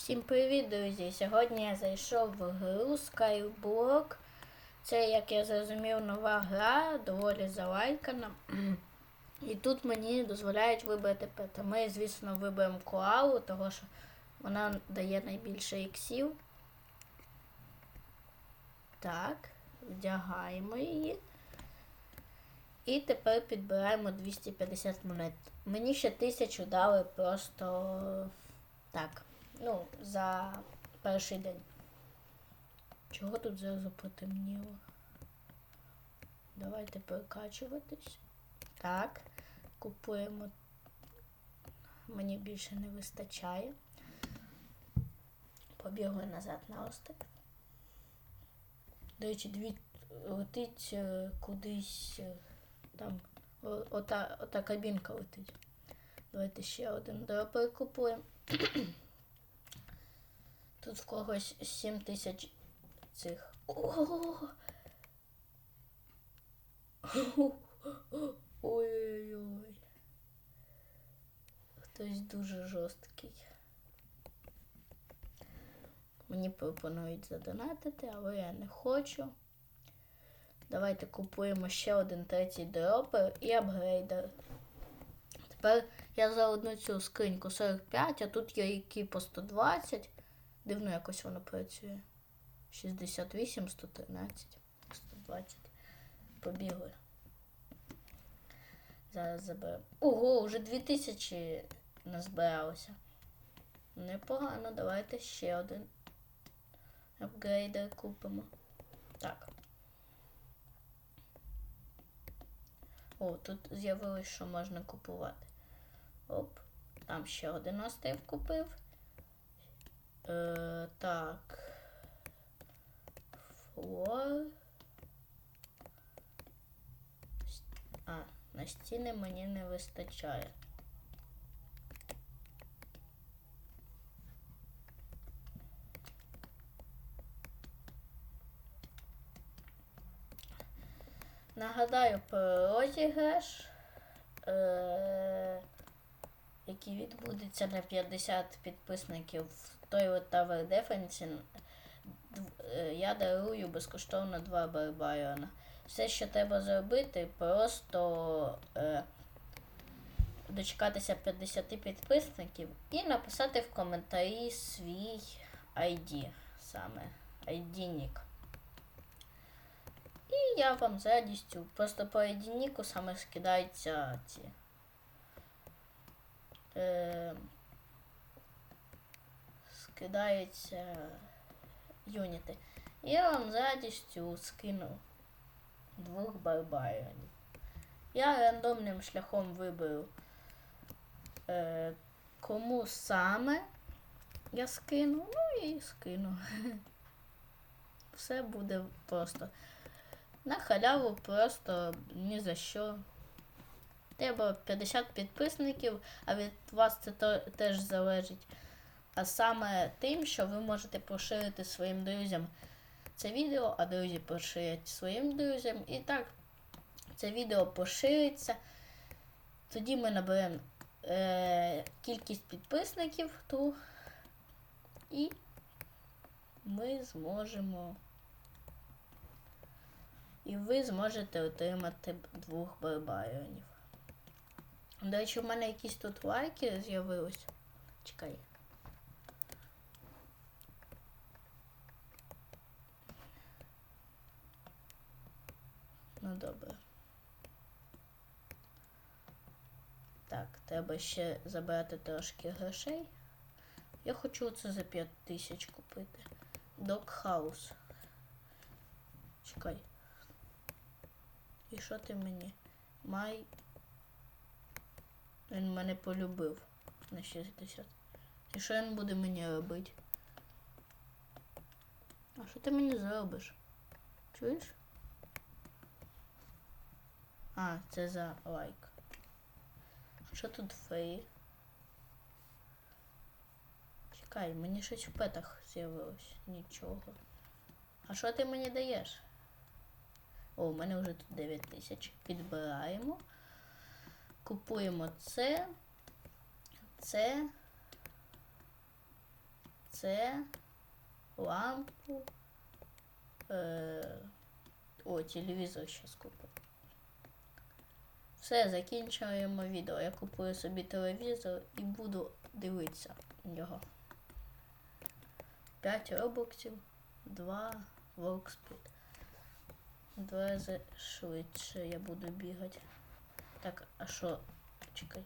Всім привіт, друзі! Сьогодні я зайшов в гру Skyblock. Це, як я зрозумів, нова гра, доволі залайкана. І тут мені дозволяють вибрати пета. Ми, звісно, виберемо коалу, тому що вона дає найбільше іксів. Так, вдягаємо її. І тепер підбираємо 250 монет. Мені ще тисячу дали просто так. Ну, за перший день. Чого тут зразу потемніло? Давайте перекачуватись. Так. Купуємо. Мені більше не вистачає. Побігли назад на острів. До речі, дві летить е, кудись е, там. Ота, ота кабінка летить. Давайте ще один дропер купуємо. Тут в когось 7 тисяч цих. Ой-ой-ой. Хтось дуже жорсткий. Мені пропонують задонатити, але я не хочу. Давайте купуємо ще один третій дропер і апгрейдер. Тепер я за одну цю скриньку 45, а тут є які по 120. Дивно якось воно працює. 68, 113, 120. Побігли. Зараз заберемо. Ого, вже 2000 назбиралося. Непогано, давайте ще один апгрейдер купимо. Так. О, тут з'явилось, що можна купувати. Оп, там ще один острів купив. Е, так. Флор. А, на стіни мені не вистачає. Нагадаю про розіграш, е, який відбудеться на 50 підписників в Toilet Tower Defense. Е, Я дарую безкоштовно два барбайона. Все, що треба зробити, просто е, дочекатися 50 підписників і написати в коментарі свій ID саме ID-нік. І я вам з радістю просто по ID-ніку саме скидаються ці. Е, скидаються юніти. Я вам з радістю скину двох барбарів. Я рандомним шляхом виберу, е, кому саме я скину, ну і скину. Все буде просто. На халяву просто ні за що. Треба 50 підписників, а від вас це теж залежить. А саме тим, що ви можете поширити своїм друзям це відео, а друзі поширять своїм друзям. І так, це відео пошириться. Тоді ми наберемо е, кількість підписників ту, і ми зможемо. І ви зможете отримати двох барбаріонів. До речі, у мене якісь тут лайки з'явились. Чекай. Ну добре. Так, треба ще забрати трошки грошей. Я хочу це за 5 тисяч купити. Докхаус. Чекай. І що ти мені? Май. Він мене полюбив на 60. І що він буде мені робити? А що ти мені зробиш? Чуєш? А, це за лайк. Що тут фей? Чекай, мені щось в петах з'явилось. Нічого. А що ти мені даєш? О, у мене вже тут 9 тисяч. Підбираємо. Купуємо це. Це. це, лампу. Е, о, телевізор зараз куплю. Все, закінчуємо відео. Я купую собі телевізор і буду дивитися його. 5 робоксів, 2 воркспіт. Два рази швидше я буду бігати. Так, а що? Чекай.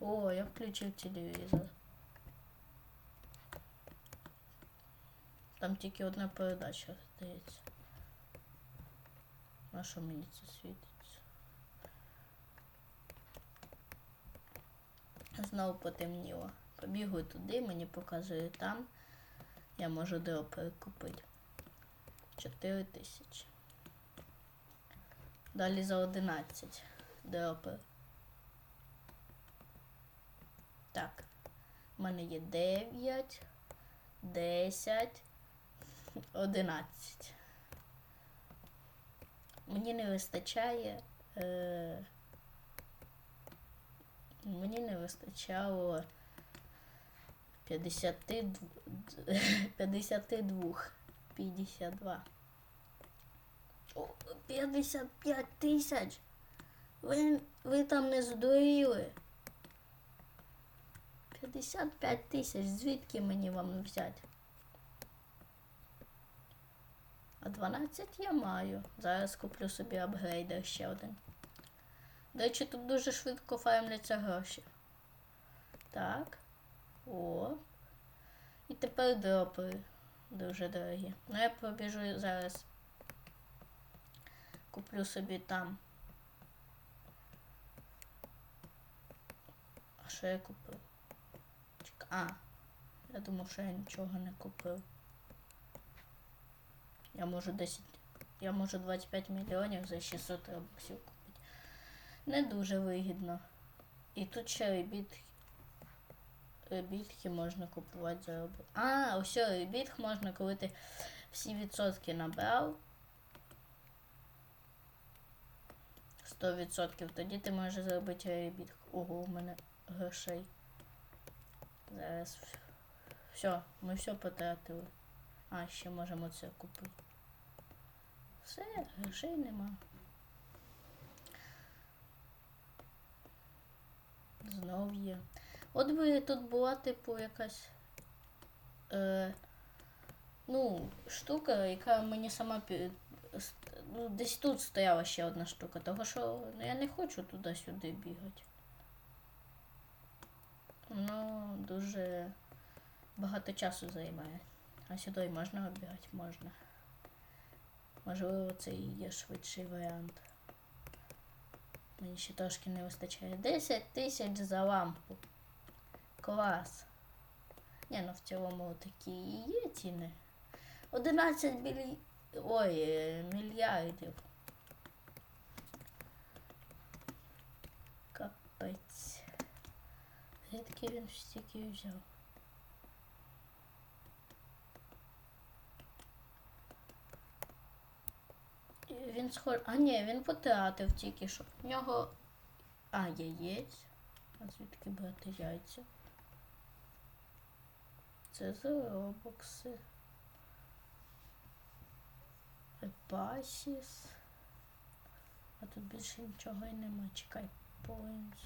О, я включив телевізор. Там тільки одна передача здається. На що мені це світиться? Знову потемніло. Побігаю туди, мені показує там. Я можу део перекупити. 4 тисячі. Далі за 11 дропи. Так. У мене є 9, 10, 11. Мені не вистачає. Е, мені не вистачало 52, 52, 52. О, 55 тисяч. Ви, ви там не здуріли. 55 тисяч. Звідки мені вам взяти? А 12 я маю. Зараз куплю собі апгрейдер ще один. До речі, тут дуже швидко фармляться гроші. Так. О. І тепер дропи дуже дорогі. Ну я пробіжу зараз. Куплю собі там. А що я купив? А, я думав, що я нічого не купив. Я можу 10. Я можу 25 мільйонів за 600 робоксів купити. Не дуже вигідно. І тут ще ребіт. Ребітки можна купувати за робот. А, ось ребіт можна, коли ти всі відсотки набрав. 100%. Тоді ти можеш зробити ребіт. Ого, у мене грошей. Зараз. Все, ми все потратили. А, ще можемо це купити. Все, грошей нема. Знов є. От би тут була, типу, якась. Е, ну, штука, яка мені сама десь тут стояла ще одна штука, того що ну, я не хочу туди-сюди бігати. Ну, дуже багато часу займає. А сюди можна оббігати? Можна. Можливо, це і є швидший варіант. Мені ще трошки не вистачає. 10 тисяч за лампу. Клас. Ні, ну в цілому такі і є ціни. 11 білі... Ой, е, мільярдів. Капець. Звідки він стільки взяв? Він схож. А ні, він потратив тільки що. В нього. А, яєць. А звідки брати яйця? Це за робокси. Епасіс. А тут більше нічого і нема. Чекай, поінс.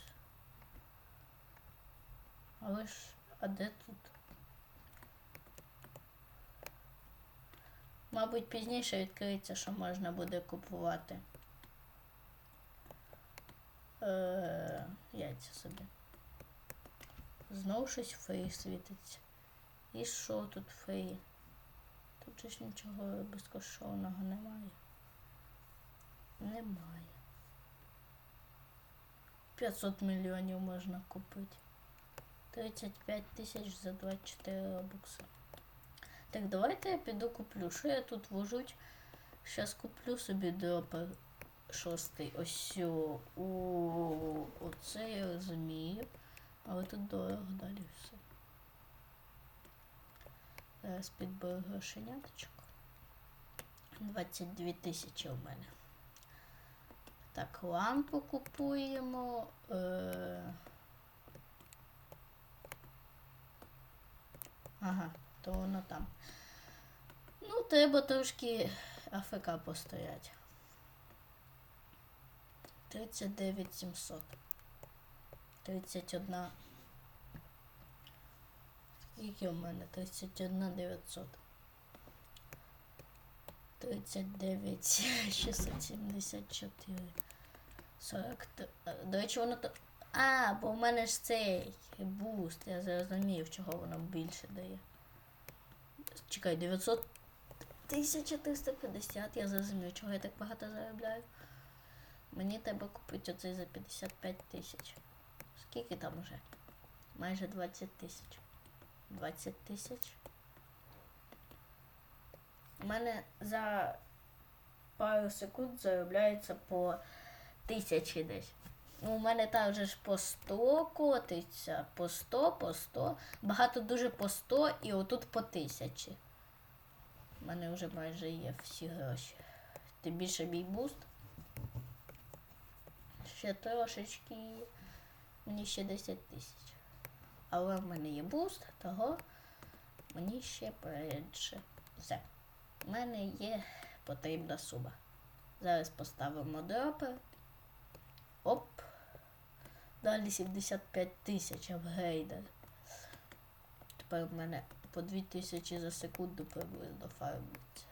Але ж, а де тут? Мабуть, пізніше відкриється, що можна буде купувати. Е, яйця собі. Знову щось фрі світиться. І що тут фрі? Тут ж нічого безкоштовного немає. Немає. 500 мільйонів можна купити. 35 тисяч за 24 робокси. Так, давайте я піду куплю. Що я тут вожуть? Щас куплю собі дропер шостий. Ось сьо. О, оце я розумію. Але тут дорого далі все. Зараз підберу грошеняточок. 22 тисячі у мене. Так, лампу купуємо. Е... Ага, то воно там. Ну, треба трошки АФК постояти. 39 700. 31. Скільки у мене? 31 900. 39 674. 40. До речі, воно то. А, бо в мене ж цей буст. Я зрозумів, чого воно більше дає. Чекай, 900. 1350. Я зрозумів, чого я так багато заробляю. Мені треба купити оцей за 55 тисяч. Скільки там уже? Майже 20 тисяч. 20 тисяч. У мене за пару секунд заробляється по тисячі десь. Ну, у мене там вже ж по 100 котиться, по 100, по 100. Багато дуже по 100 і отут по тисячі. У мене вже майже є всі гроші. Тим більше мій буст. Ще трошечки. Мені ще 10 тисяч. Але в мене є буст, того мені ще передше. Все. У мене є потрібна сума. Зараз поставимо дропи. Оп. Далі 75 тисяч апгрейдер. Тепер в мене по 2000 за секунду приблизно фармиться.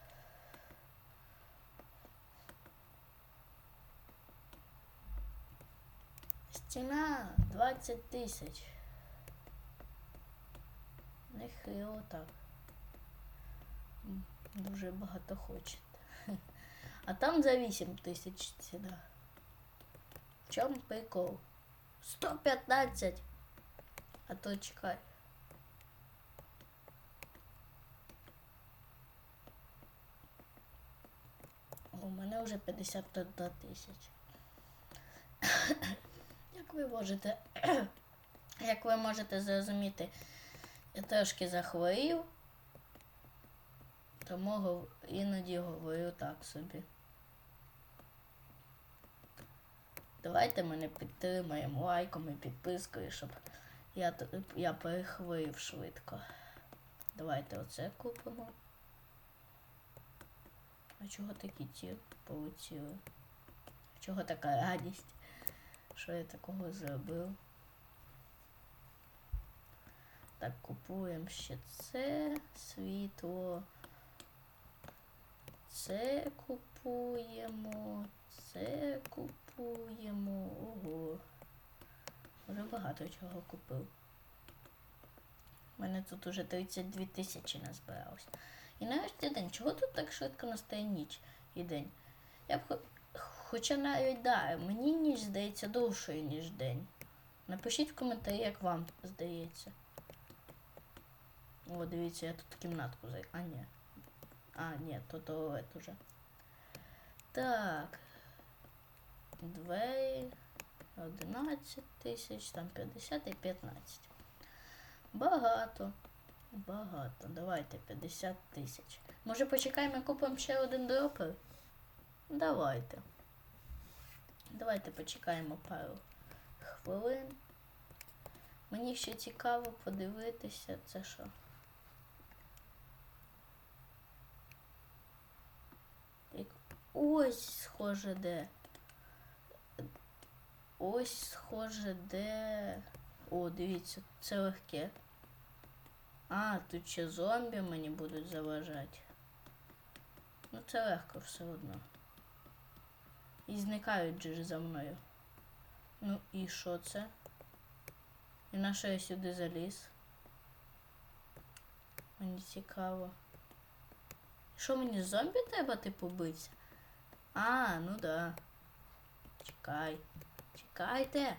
Стіна 20 тисяч. Нехило так. М, Дуже багато хочете. А там за 8 тисяч ціна. В чому прикол? 115. А то чекай. У мене вже 51 тисяч. Як ви можете, як ви можете зрозуміти, я трошки захворів, тому іноді говорю так собі. Давайте мене підтримаємо лайком і підпискою, щоб я, я перехворів швидко. Давайте оце купимо. А чого такі ті полетіли? Чого така радість? Що я такого зробив? Так, купуємо ще це світло. Це купуємо. Це купуємо. Ого. Вже багато чого купив. У мене тут уже 32 тисячі назбиралось. І нарешті день. Чого тут так швидко настає ніч і день? Я б хо- Хоча навіть да, мені ніч здається довшою, ніж день. Напишіть в коментарі, як вам здається. О, дивіться, я тут кімнатку зай. А, ні. А, ні, то туалет уже. Так. Двері. 11 тисяч, там 50 і 15. Багато. Багато. Давайте 50 тисяч. Може почекаємо купимо ще один дропер? Давайте. Давайте почекаємо пару хвилин. Мені ще цікаво подивитися, це що. Як- Ось схоже де. Ось схоже де. О, дивіться, це легке. А, тут ще зомбі мені будуть заважати. Ну це легко все одно. І зникають же за мною. Ну і що це? І на що я сюди заліз? Мені цікаво. Що мені зомбі треба типу битися? А, ну да. Чекай. Чекайте.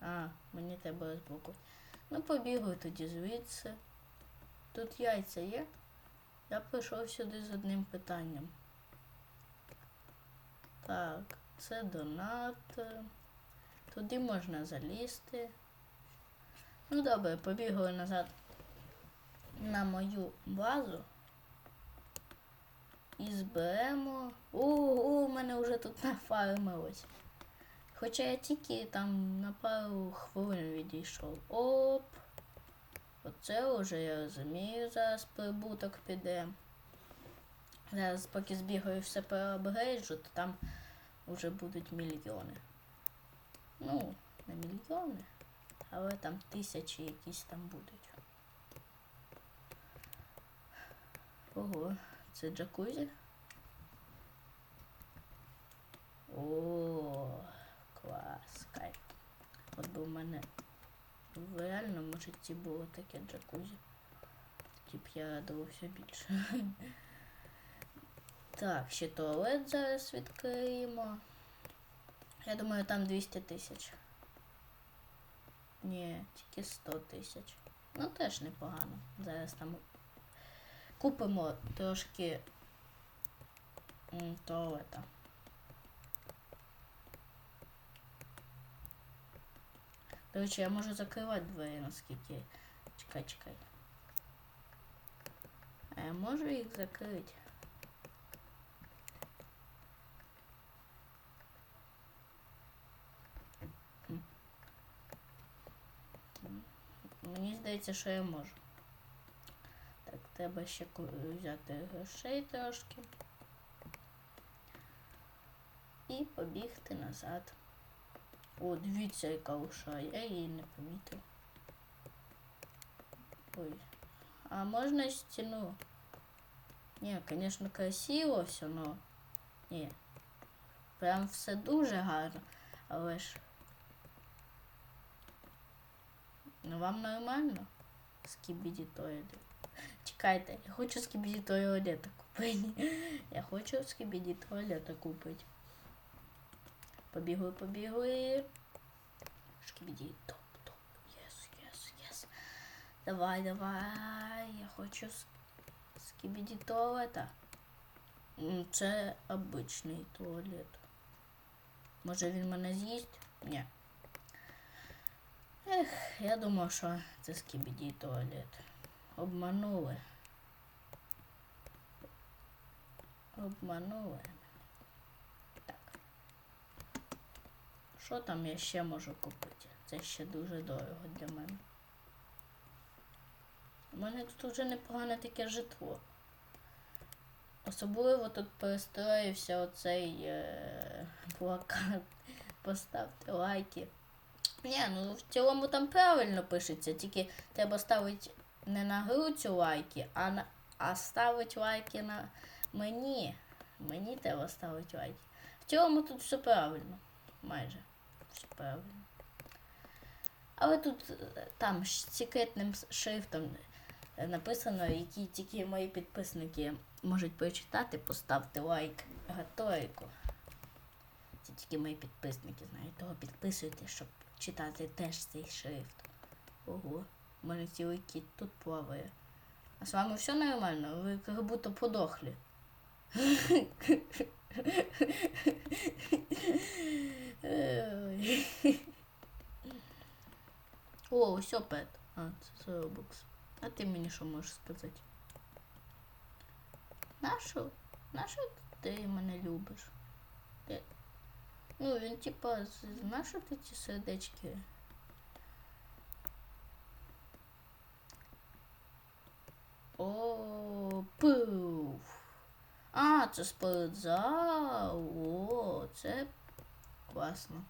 А, мені треба розблокувати. Ну, побігаю тоді звідси. Тут яйця є. Я прийшов сюди з одним питанням. Так, це донат. Туди можна залізти. Ну добре, побігаю назад на мою базу. І зберемо. О, о, у мене вже тут нафармилось. Хоча я тільки там на пару хвилин відійшов. Оп. Оце вже я розумію, зараз прибуток піде. Зараз поки збігаю все переапгрейджу, то там вже будуть мільйони. Ну, не мільйони, але там тисячі якісь там будуть. Ого, це джакузі? О, клас, кайф. От би в мене в реальному житті було таке джакузі. Тип я радувався більше. Так, ще туалет зараз відкриємо. Я думаю, там 200 тисяч. Ні, тільки 100 тисяч. Ну теж непогано. Зараз там купимо трошки м, туалета. До речі, я можу закривати двері, наскільки. Чекай, чекай. А я можу їх закрити? Хм. М. Мені здається, що я можу. Треба ще взяти грошей трошки. І побігти назад. О, дивіться, яка уша, я її не помітив. Ой. А можна стіну? Ні, звісно, красиво все, но. Ні. Прям все дуже гарно. Але ж. Ну вам нормально? Скібіді туалет. Чекайте, я хочу скібіді туалета купити. Я хочу скібіді туалета купити. Побігли, побігли. Шкібіді, топ, топ. Єс, єс, єс. Давай, давай. Я хочу скібіді туалета. Це обичний туалет. Може він мене з'їсть? Ні. Ех, я думав, що це скібіді туалет. Обманули. Обманули. Так. Що там я ще можу купити? Це ще дуже дорого для мене. У мене тут вже непогане таке житло. Особливо тут перестроївся оцей е, плакат. Поставте лайки. Ні, ну в цілому там правильно пишеться, тільки треба ставити не на гру цю лайки, а на а ставити лайки на мені. Мені треба ставити лайки. В цілому тут все правильно. Майже все правильно. Але тут е, там секретним шрифтом е, написано, які тільки мої підписники можуть прочитати, поставте лайк Гаторику. Це тільки мої підписники знають. Того підписуйте, щоб читати теж цей шрифт. Ого, у мене цілий кіт тут плаває. А з вами все нормально? Ви як будто подохли. Ой. О, ось пет. А, це Robux. А ти мені що можеш сказати? Нащо? Нащо ти мене любиш? Ти- Ну, він типа, з- нащо ти ці сердечки? О, пуф. А, це спортзал. О, це класно.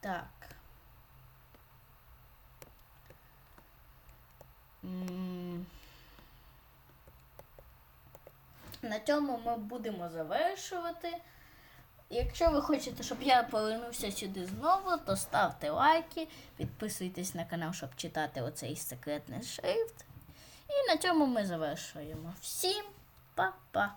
Так. На цьому ми будемо завершувати. Якщо ви хочете, щоб я повернувся сюди знову, то ставте лайки, підписуйтесь на канал, щоб читати оцей секретний шрифт. І на цьому ми завершуємо. Всім па-па!